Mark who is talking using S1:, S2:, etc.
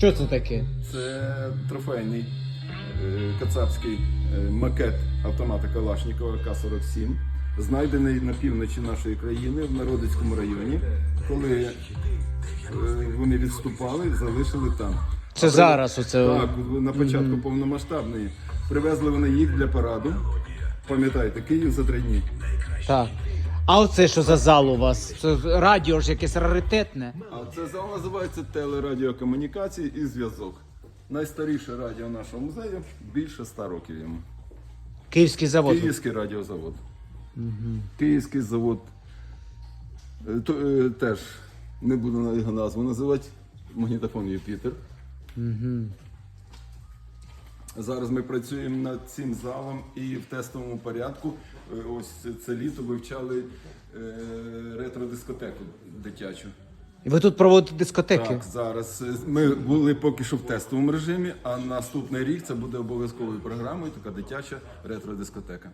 S1: Що це таке?
S2: Це трофейний е, кацапський е, макет автомата Калашникова К-47, знайдений на півночі нашої країни в Народицькому районі, коли е, вони відступали, залишили там.
S1: Це
S2: А
S1: зараз оце.
S2: Так, на початку повномасштабної. Привезли вони їх для параду. Пам'ятаєте, Київ за три дні.
S1: Так. А оце що за зал у вас? Це радіо ж якесь раритетне.
S2: А це зал називається телерадіокомунікації і зв'язок. Найстаріше радіо нашого музею більше ста років йому.
S1: Київський завод.
S2: Київський радіозавод. Київський завод. е, то, е, теж не буду його назву називати. Магнітофон Юпітер. Зараз ми працюємо над цим залом і в тестовому порядку. е, Ось це, літо вивчали е, ретро-дискотеку дитячу.
S1: І ви тут проводите дискотеки?
S2: Так, зараз е, ми були поки що в тестовому режимі, а наступний рік це буде обов'язковою програмою, така дитяча ретро-дискотека.